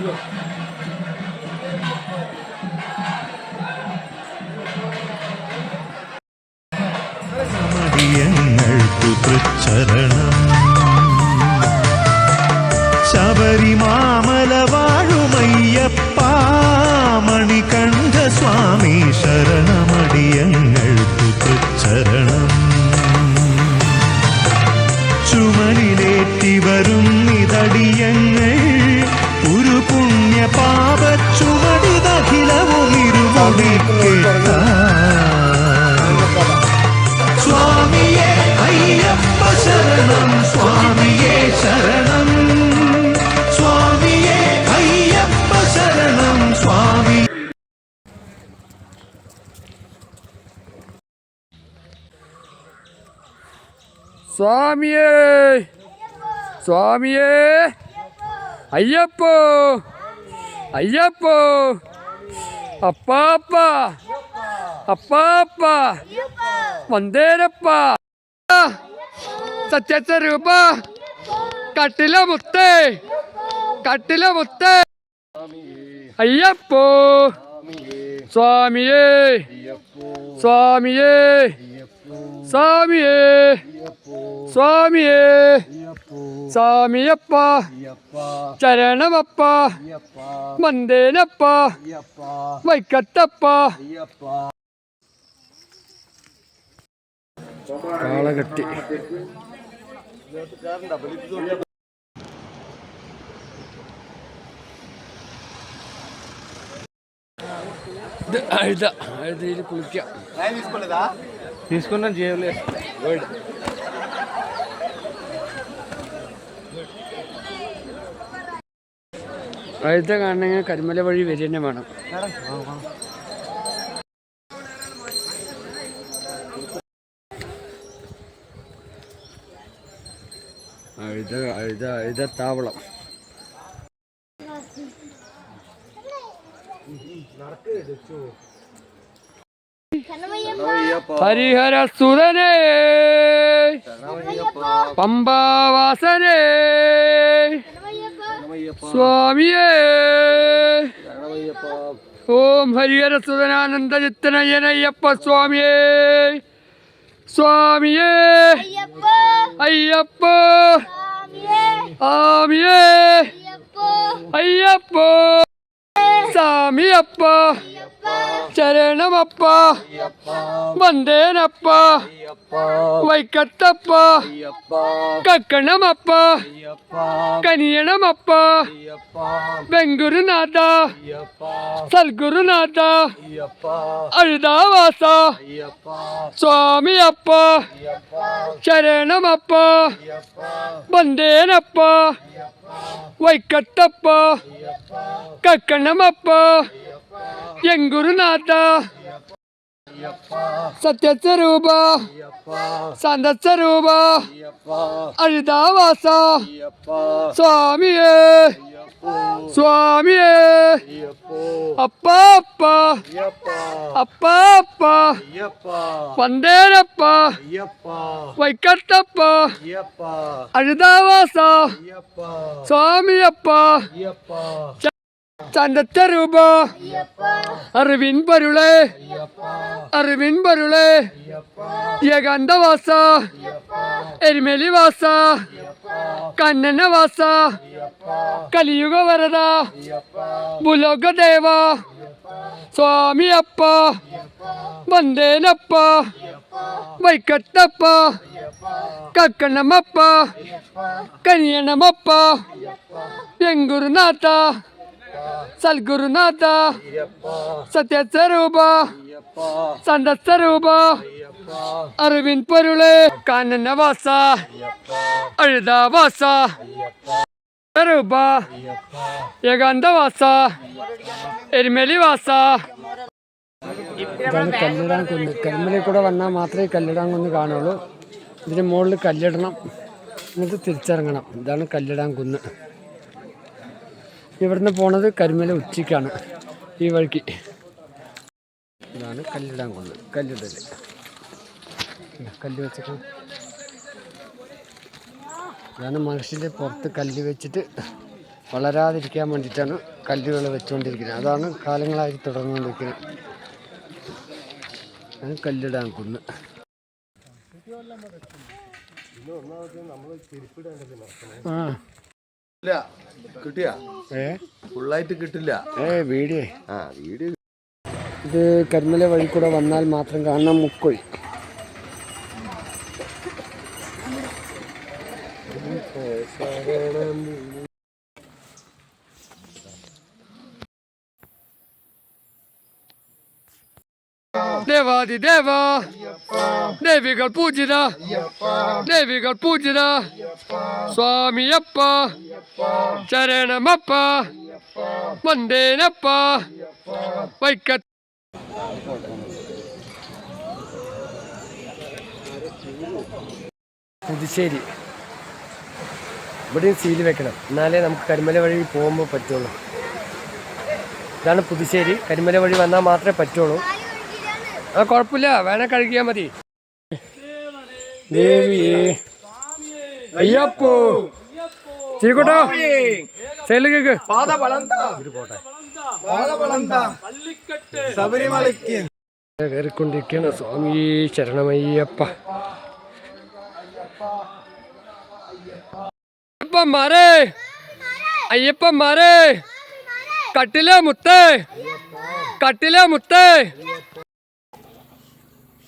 সুন্দর സ്വാമിയേ സ്വാമിയേ അയ്യപ്പോ അയ്യപ്പോ അപ്പാപ്പ അപ്പാപ്പ വന്ദേരപ്പ സത്യസ്വരൂപ കട്ടില മുത്തേ കട്ടില മുത്തേ അയ്യപ്പോ സ്വാമിയേ സ്വാമിയേ സ്വാമിയേ സ്വാമിയേ സ്വാമിയപ്പ ചരണമപ്പ മന്ദേനപ്പ വൈക്കത്തപ്പ കാളകെട്ടി ഇത് അഴുത അഴുതയിൽ കുളിക്കാം తీసుకున్నాను చేయలేదు അഴുത കാണണമെങ്കിൽ കരിമല വഴി വരി തന്നെ വേണം അഴുത അഴുത അഴുത താവളം ഹരിഹര സുരനേ പമ്പാവാസനേ. സ്വാമിയേ. ഓം ഹരിഹര സുതനാനന്ദ ചിത്തനയ്യനയ്യപ്പ സ്വാമിയേ. സ്വാമിയേ അയ്യപ്പ. ആമിയേ അയ്യപ്പ. സ്വാമിയപ്പ. ചരണമപ്പ വന്ദേനപ്പ വൈക്കത്തപ്പ കക്കണമപ്പ കനിയണമപ്പ വെങ്കുരുനാഥ സൽഗുരുനാഥ അഴുതാവാസ സ്വാമിയപ്പ ശരണമപ്പ വന്ദേനപ്പ വൈക്കത്തപ്പ കക്കണമപ്പ ಎಂಗುರುನಾಥ ಸತ್ಯ ಸ್ವರೂಪ ಸಂದ ಸ್ವರೂಪ ಅರಿದಾವಾಸ ಸ್ವಾಮಿಯೇ. ಸ್ವಾಮಿಯೇ. ಅಪ್ಪ ಅಪ್ಪ. ಅಪ್ಪ ಅಪ್ಪ. ಒಂದೇನಪ್ಪ ವೈಕಟ್ಟಪ್ಪ. ಅರಿದಾವಾಸ ಸ್ವಾಮಿಯಪ್ಪ. ചന്തത്തരൂപ അറിവിൻ പരുളേ. അറിവിൻ പരുളെ. ഏകാന്തവാസ. എരുമേലിവാസ. കണ്ണനവാസ കലിയുഗ വരദ സ്വാമി സ്വാമിയപ്പ. വന്ദേനപ്പ. വൈക്കത്തപ്പ കക്കണമപ്പ കനിയണമപ്പ എങ്കുരുനാഥ സൽഗുരുനാഥ സത്യസ്വരൂപ സന്തസ്വരൂപ അറിവിൻ പൊരുളെ കാനനവാസ അഴുതാവാസ സ്വരൂപ ഏകാന്തവാസ എരുമലിവാസ ഇതാണ് കല്ലിടാൻ കുന്ന് കരിമലയിൽ കൂടെ വന്നാൽ മാത്രമേ കല്ലിടാൻ കുന്ന് കാണുള്ളൂ ഇതിന് മുകളിൽ കല്ലിടണം. എന്നിട്ട് തിരിച്ചിറങ്ങണം. ഇതാണ് കല്ലിടാൻ കുന്ന്. ഇവിടുന്ന് പോണത് കരിമല ഉച്ചയ്ക്കാണ്. ഈ വഴിക്ക്. ഇതാണ് കല്ലിടാൻ കൊണ്ട് കല്ലിടൽ കല്ല് വെച്ചിട്ട്. ഇതാണ് മനുഷ്യന്റെ പുറത്ത് കല്ല് വെച്ചിട്ട് വളരാതിരിക്കാൻ വേണ്ടിയിട്ടാണ് കല്ലുകൾ വെച്ചുകൊണ്ടിരിക്കുന്നത്. അതാണ് കാലങ്ങളായി തുടർന്നുകൊണ്ടിരിക്കുന്നത്. അതാണ് കല്ലിടാൻ കുന്ന്. ആ. കിട്ടിയാ? ഏ? ഫുള്ളായിട്ട് കിട്ടില്ല. ഏ വീഡിയോ ആ വീഡിയോ ഇത് കരിമല വഴി കൂടെ വന്നാൽ മാത്രം കാണാം മുക്കൊഴി. ദേവാദി ദേവ ദേവികൾ പൂജിത ദേവികൾ പൂജിത സ്വാമിയപ്പ ശരണമപ്പ വന്ദേനപ്പ വൈക്ക പുതുശ്ശേരി ഇവിടെയും സീൽ വെക്കണം. എന്നാലേ നമുക്ക് കരിമല വഴി പോകുമ്പോൾ പറ്റുള്ളൂ. ഇതാണ് പുതുശ്ശേരി കരിമല വഴി വന്നാൽ മാത്രമേ പറ്റുള്ളൂ. ആ കുഴപ്പമില്ല. വേണേ കഴുകിയാൽ മതി. ദേവിയേ. അയ്യപ്പോ. ചീക്കോട്ടോ സൈഡിൽ കേക്ക്. ശബരിമലയ്ക്ക്. കയറിക്കൊണ്ടിരിക്കുകയാണ് സ്വാമി ശരണമയ്യപ്പ. അയ്യപ്പന്മാരെ. അയ്യപ്പന്മാരെ. കട്ടിലെ മുത്തേ. കട്ടിലെ മുത്തേ.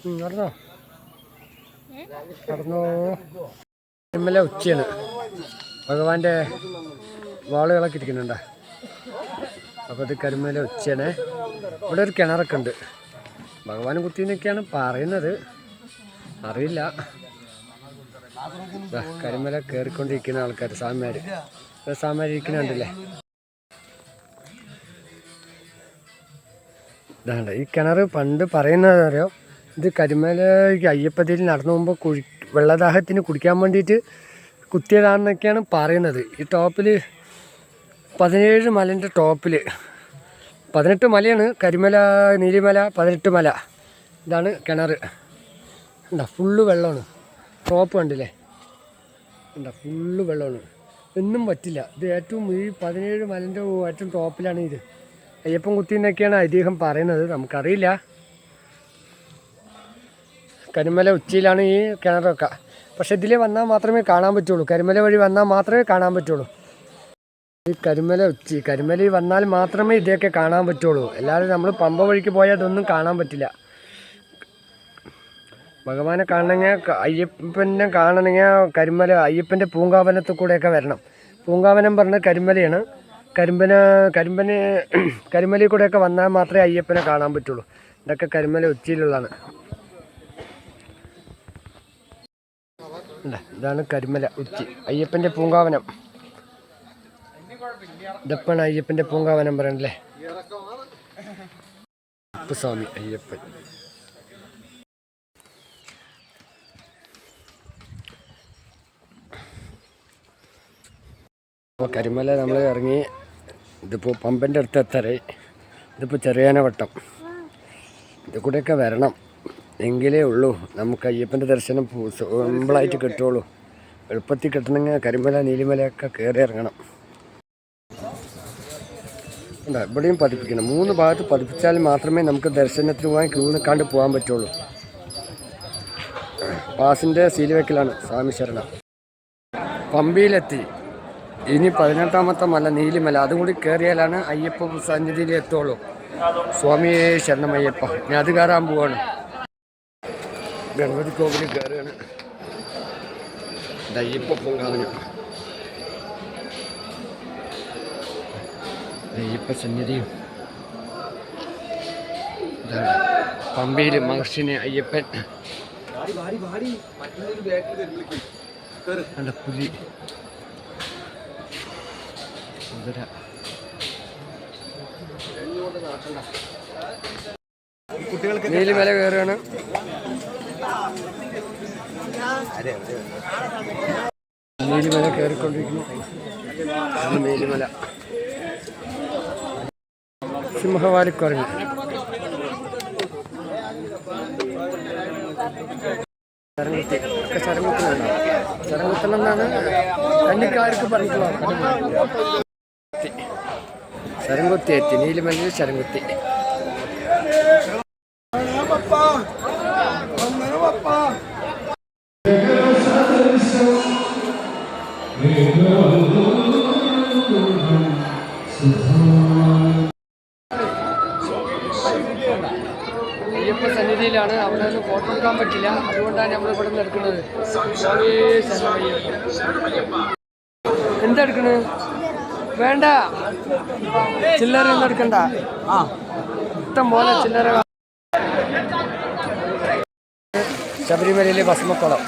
നടന്നോ നടന്നോ ഇന്നലെ ഉച്ചയാണ്. ഭഗവാന്റെ വാളുകളൊക്കെ ഇരിക്കുന്നുണ്ട അപ്പോൾ ഇത് കരിമല ഉച്ചയാണ്. ഇവിടെ ഒരു കിണറൊക്കെ ഉണ്ട്. ഭഗവാൻ കുത്തിനൊക്കെയാണ് പറയുന്നത്. അറിയില്ല. കരിമല കയറിക്കൊണ്ടിരിക്കുന്ന ആൾക്കാർ സാമ്യാർ സാമ്യാർ ഇരിക്കുന്നുണ്ടല്ലേ ഇതാണ്ട് ഈ കിണർ പണ്ട് പറയുന്നത് അറിയോ? ഇത് കരിമലയ്ക്ക് അയ്യപ്പതിൽ നടന്നു പോകുമ്പോൾ കുഴി വെള്ളദാഹത്തിന് കുടിക്കാൻ വേണ്ടിയിട്ട് കുത്തിയതാണെന്നൊക്കെയാണ് പറയുന്നത്. ഈ ടോപ്പിൽ പതിനേഴ് മലന്റെ ടോപ്പിൽ പതിനെട്ട് മലയാണ് കരിമല നീലിമല പതിനെട്ട് മല. ഇതാണ് കിണർ എന്താ ഫുള്ള് വെള്ളമാണ്. ടോപ്പ് കണ്ടില്ലേ? എന്താ ഫുള്ള് വെള്ളമാണ്. എന്നും പറ്റില്ല. ഇത് ഏറ്റവും ഈ പതിനേഴ് മലന്റെ ഏറ്റവും ടോപ്പിലാണ് ഇത്. അയ്യപ്പൻ കുത്തി എന്നൊക്കെയാണ് ഐതിഹ്യം പറയുന്നത്. നമുക്കറിയില്ല. കരിമല ഉച്ചയിലാണ് ഈ കിണറൊക്കെ പക്ഷെ ഇതിൽ വന്നാൽ മാത്രമേ കാണാൻ പറ്റുള്ളൂ. കരിമല വഴി വന്നാൽ മാത്രമേ കാണാൻ പറ്റുള്ളൂ. ഈ കരിമല ഉച്ചി കരിമലയിൽ വന്നാൽ മാത്രമേ ഇതൊക്കെ കാണാൻ പറ്റുള്ളൂ. അല്ലാതെ നമ്മൾ പമ്പ വഴിക്ക് പോയാൽ അതൊന്നും കാണാൻ പറ്റില്ല. ഭഗവാനെ കാണണമെങ്കിൽ അയ്യപ്പനെ കാണണമെങ്കിൽ കരിമല അയ്യപ്പന്റെ പൂങ്കാവനത്തിൽ കൂടെയൊക്കെ വരണം. പൂങ്കാവനം പറഞ്ഞ കരിമലയാണ്. കരിമ്പന കരിമ്പന് കരിമലയിൽ കൂടെയൊക്കെ വന്നാൽ മാത്രമേ അയ്യപ്പനെ കാണാൻ പറ്റുള്ളൂ. ഇതൊക്കെ കരിമല ഉച്ചിയിലുള്ളതാണ് ഇതാ, ഇതാണ് കരിമല ഉച്ചി അയ്യപ്പന്റെ പൂങ്കാവനം. ഇതപ്പാണ് അയ്യപ്പന്റെ പൂങ്കാവനം പറയണല്ലേ? സ്വാമി അയ്യപ്പൻ. അപ്പോൾ കരിമല നമ്മൾ ഇറങ്ങി ഇതിപ്പോൾ പമ്പന്റെ അടുത്ത് എത്തറേ ഇതിപ്പോൾ ചെറിയാനവട്ടം. ഇത് കൂടെയൊക്കെ വരണം. എങ്കിലേ ഉള്ളൂ. നമുക്ക് അയ്യപ്പന്റെ ദർശനം സിമ്പിളായിട്ട് കിട്ടുള്ളൂ. എളുപ്പത്തിൽ കിട്ടണമെങ്കിൽ കരിമല നീലിമലയൊക്കെ കയറി ഇറങ്ങണം. ഉണ്ട് ഇവിടെയും പതിപ്പിക്കണം. മൂന്ന് ഭാഗത്ത് പതിപ്പിച്ചാൽ മാത്രമേ നമുക്ക് ദർശനത്തിന് പോകാൻ ക്യൂ നിൽക്കാണ്ട് പോകാൻ പറ്റുള്ളൂ. പാസിന്റെ സീൽ വെക്കലാണ് സ്വാമി ശരണം. പമ്പിയിലെത്തി. ഇനി പതിനെട്ടാമത്തെ മല നീലിമല. അതും കൂടി കയറിയാലാണ് അയ്യപ്പ സന്നിധിയിൽ എത്തുള്ളൂ സ്വാമിയെ ശരണമയ്യപ്പ. ഞാൻ അത് കയറാൻ പോവാണ്. ഗണപതി കോവിലിൽ കയറുകയാണ്. ഇത് അയ്യപ്പ ദയ്യപ്പ സന്നിധിയും. പമ്പയിൽ മഹർഷിനെ അയ്യപ്പൻ. പുലി. കുതിര നീലിമല കയറുകയാണ്. നീലിമല കയറിക്കൊണ്ടിരിക്കുന്നു മേലിമല നീലിമല സിംഹവാലിക്കുറങ്ങി ചരങ്ങുത്തി ഒക്കെ ചരങ്ങുത്തിനാണ് ചരങ്ങുത്തലെന്നാണ് കന്നിക്കാർക്ക് പറഞ്ഞിട്ടുള്ളത് ചരങ്കുത്തി എത്തി നീലിമലയിൽ ചരങ്കുത്തി അയ്യപ്പ ശരണമയ്യപ്പ. എന്താ എടുക്കണത്? വേണ്ട. ചില്ലറ ഒന്നും എടുക്കണ്ട. ആ. ഇഷ്ടം പോലെ ചില്ലറ ശബരിമലയിലെ ഭസ്മക്കുളം.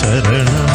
ചരണം